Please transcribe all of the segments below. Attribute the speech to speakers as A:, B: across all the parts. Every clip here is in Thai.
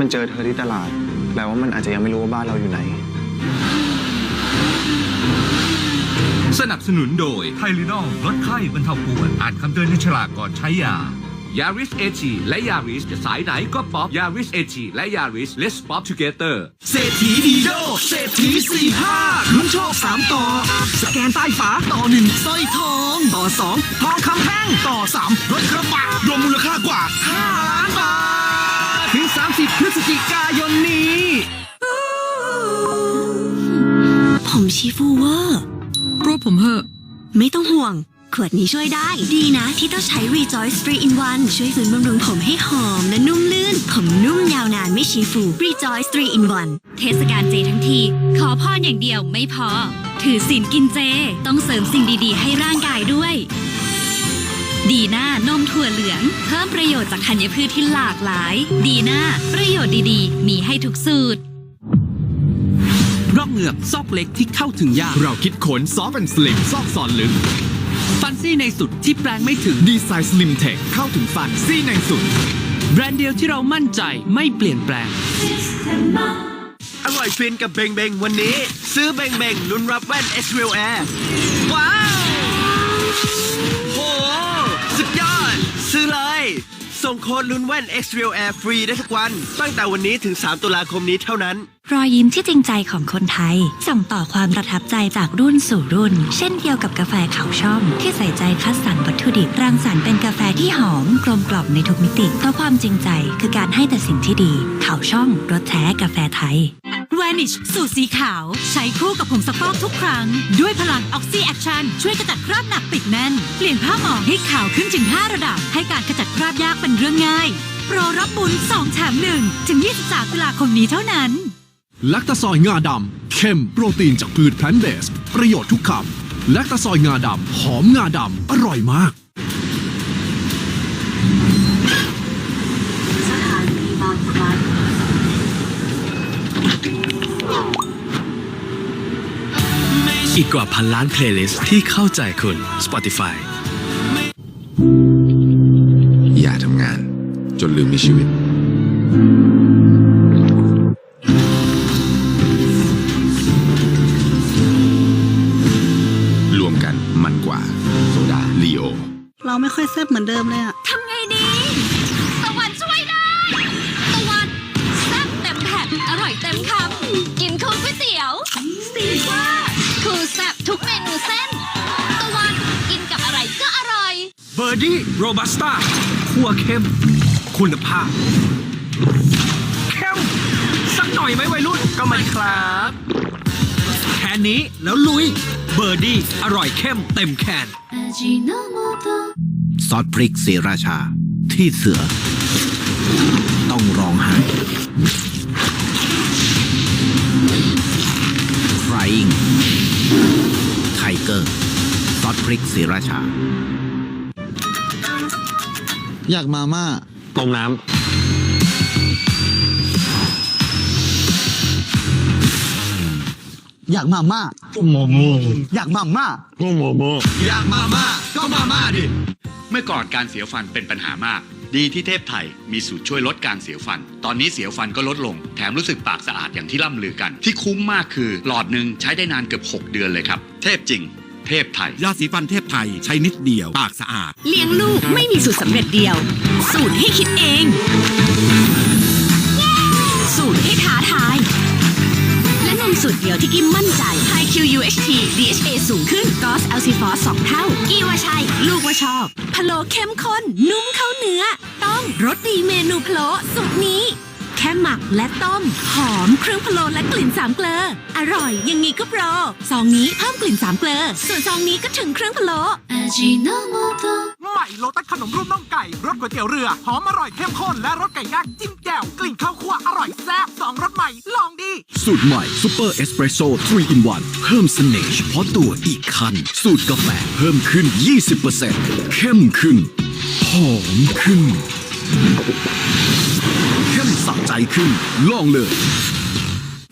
A: มันเจอเธอที่ตลาดแปลว่ามันอาจจะยังไม่รู้ว่าบ้านเราอยู่ไหน
B: สนับสนุนโดยไทลินอลลดไข้บรรเทาปวดอ่านคำเตือนในฉลากก่อนใช้ยายาริสเอจีและยาริสจะสายไหนก็ป๊อปยาริสเอจีและยาริส let's pop together
C: เศรษฐีดีโดเศรษฐีสี่ห้าลุ้นโชคสามต่อ สแกนใต้ฝาต่อหนึ่งสร้อยทอง ต่อสองทองคำแท่งต่อสามรถกระบะรวมมูลค่ากว่าห้าล้านบาทถึง30พฤศ จิกายนนี้
D: ผมชีฟูเวอร์
E: รวบผมเหอะ
D: ไม่ต้องห่วง ขวดนี้ช่วยได้ ดีนะที่ต้องใช้ Rejoice 3 in 1 ช่วยฟื้นบำรุงผมให้หอมและนุ่มลื่น ผมนุ่มยาวนานไม่ชีฟู Rejoice 3 in 1
F: เทศกาลเจทั้งที ขอพรอย่างเดียวไม่พอ ถือศีลกินเจ ต้องเสริมสิ่งดีๆ ให้ร่างกายด้วย ดีน่านมถั่วเหลือง เพิ่มประโยชน์จากธัญพืชที่หลากหลาย ดีน่าประโยชน์ดีๆ มีให้ทุกสูตร
C: รอกเหงือกซอกเล็กที่เข้าถึงยาก
G: เราคิดขนซอฟต์แอนด์สลิมซอกซอนลึก
C: ฟันซี่ในสุดที่แปลงไม่ถึง
G: ดีไซน์สลิมเทคเข้าถึงฟันซี่ในสุด
C: แบรนด์เดียวที่เรามั่นใจไม่เปลี่ยนแปลง
H: อร่อยฟินกับเบงเบงวันนี้ ซื้อเบงเบงลุ้นรับแว่น s r e a l Air ว้าว ส่งโค้ดลุ้นแว่น x r e a l Air ฟรีได้ทุกวัน ตั้งแต่วันนี้ถึง 3 ตุลาคมนี้เท่านั้น
F: รอยยิ้มที่จริงใจของคนไทย ส่งต่อความประทับใจจากรุ่นสู่รุ่น เช่นเดียวกับกาแฟขาวช่อมที่ใส่ใจคัดสรรวัตถุดิบรังสรรค์เป็นกาแฟที่หอมกลมกล่อมในทุกมิติเพราะความจริงใจคือการให้แต่สิ่งที่ดีขาวช่อมรสแท้กาแฟไทย
I: Vanish สูตรสีขาว ใช้คู่กับผงซักฟอกทุกครั้ง ด้วยพลัง Oxy Action ช่วยขจัดคราบหนักติดแน่น เปลี่ยนผ้าหมองให้ขาวขึ้นถึง 5 ระดับ ให้การขจัดคราบยากเป็นเรื่องง่าย โปรรับบุญ2แถม1ถึง 23ตุลาคมนี้เท่านั้น
G: ลักตาซอยงาดำเข้มโปรตีนจากพืชแพลนเบสประโยชน์ทุกคำลักตาซอยงาดำหอมงาดำอร่อยมาก
D: สถานีบางพลัด
J: อีกกว่าพันล้านเพลย์ลิสต์ที่เข้าใจคุณ Spotify
K: อย่าทำงาน จนลืมมีชีวิต รวมกันมันกว่า โซดาลีโอ
D: เราไม่ค่อยแซ่บเหมือนเดิมเลยอะ
F: ทำไงดี ตะวันช่วยได้ ตะวันแซ่บเต็มแผ่นอร่อยเต็มคำ อร์
C: ดี้โรบัสต้าคั่วเข้ม คุณภาพ เข้ม สักหน่อยไหมวัยรุ่น
H: ก็มันครับ
C: แค่นี้แล้วลุย เบอร์ดี้อร่อยเข้มเต็มแคน
L: ซอสพริกศรีราชา ที่เสือ ต้องร้องไห้ Crying Tiger ซอสพริกศรีราชา
A: อยากมาม่า
J: ตรงน้
A: อยากมาม่าำ
J: โมโม
A: อยากมาม่า
J: โมโมโม
H: อยากมาม่าก็มาม่าดิ
M: เมื่อก่อนการเสียวฟันเป็นปัญหามาก ดีที่เทพไทยมีสูตรช่วยลดการเสียวฟัน ตอนนี้เสียวฟันก็ลดลง แถมรู้สึกปากสะอาดอย่างที่ล่ำลือกัน ที่คุ้มมากคือ หลอดหนึ่งใช้ได้นานเกือบ 6 เดือนเลยครับ เทพจริง เทพไทย
L: ยาสีฟันเทพไทยใช้นิดเดียว ปากสะอาด
I: เลี้ยงลูกไม่มีสูตรสำเร็จเดียว สูตรให้คิดเอง สูตรให้ท้าทาย และนมสูตรเดียวที่กิมมั่นใจ High QUHT DHA สูงขึ้น GOS l c f o s 2เท่า กีว่าใช่ ลูกว่าชอบพะโล้เข้มข้นนุ่มเข้าเนื้อ ต้องรสดีเมนูพะโล้สูตรนี้ แค่หมักและต้ม หอมเครื่องพะโล้และกลิ่นสามเกลอ อร่อยอย่างนี้ก็โปรซองนี้เพิ่มกลิ่นสามเกลอ ส่วนซองนี้ก็ถึงเครื่องพะโล้
C: ใหม่โลตัสขนมรูปน่องไก่รสก๋วยเตี๋ยวเรือหอมอร่อยเข้มข้นและรสไก่ย่างจิ้มแจ่วกลิ่นข้าวคั่วอร่อยแซ่บสองรสใหม่ลองดี
G: สูตรใหม่ซูเปอร์เอสเปรสโซ่3 in 1เพิ่มเสน่ห์เฉพาะตัวอีกคัน สูตรกาแฟเพิ่มขึ้น 20%เข้มขึ้นหอมขึ้น เข้มสะใจขึ้น ลองเลย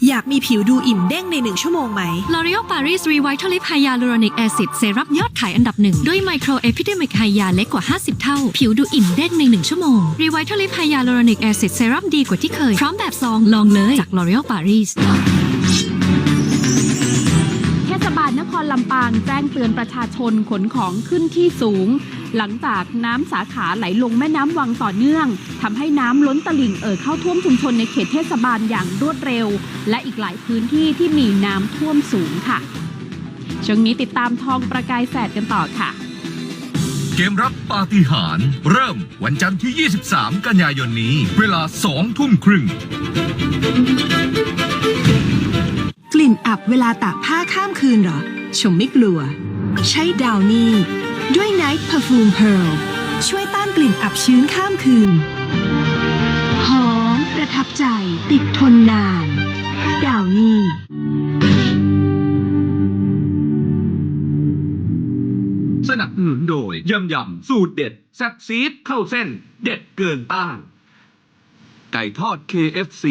E: อยากมีผิวดูอิ่มเด้งในหนึ่งชั่วโมงไหม
N: L'Oreal Paris Revitalift Hyaluronic Acid เซรั่มยอดขายอันดับหนึ่ง ด้วยไมโครเอพิเดมิกไฮยาเล็กกว่า 50 เท่า ผิวดูอิ่มเด้งใน1ชั่วโมง Revitalift Hyaluronic Acid เซรั่มดีกว่าที่เคย พร้อมแบบซองลองเลยจาก L'Oreal Paris
O: เทศบาลนครลำปางแจ้งเตือนประชาชนขนของขึ้นที่สูง หลังจากน้ำสาขาไหลลงแม่น้ำวังต่อเนื่องทำให้น้ำล้นตลิ่งเอ่อเข้าท่วมชุมชนในเขตเทศบาลอย่างรวดเร็ว และอีกหลายพื้นที่ที่มีน้ำท่วมสูงค่ะ ช่วงนี้ติดตามทองประกายแสดกันต่อค่ะ
B: เกมรับปาฏิหาริย์เริ่มวันจันทร์ที่ 23 กันยายนนี้ เวลา 2 ทุ่มครึ่ง
E: กลิ่นอับเวลาตากผ้าข้ามคืนเหรอชมไม่กลัว ใช้ดาวนี่ ด้วย Night Perfume Pearl ช่วยต้านกลิ่นอับชื้นข้ามคืน หอมประทับใจติดทนนานดาวนี่
B: สนับสนุนโดยยำยำสูตรเด็ดแซ่บซีดเข้าเส้น เด็ดเกินต้าน ไก่ทอด KFC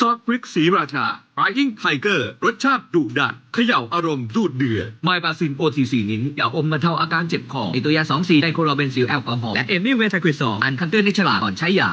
B: ซอสพริกสีราชา Flying Tiger รสชาติดุดันเขย่าอารมณ์ดูดเดือดไมบาซินโอทีซีนิ้นยาอมบรรเทาอาการเจ็บคออิตัวยา2 4ไดโคโรเบนซิลแอลกอฮอล์และเอมิเวทาควิซอลอันคันเตือนในฉลากก่อนใช้ยา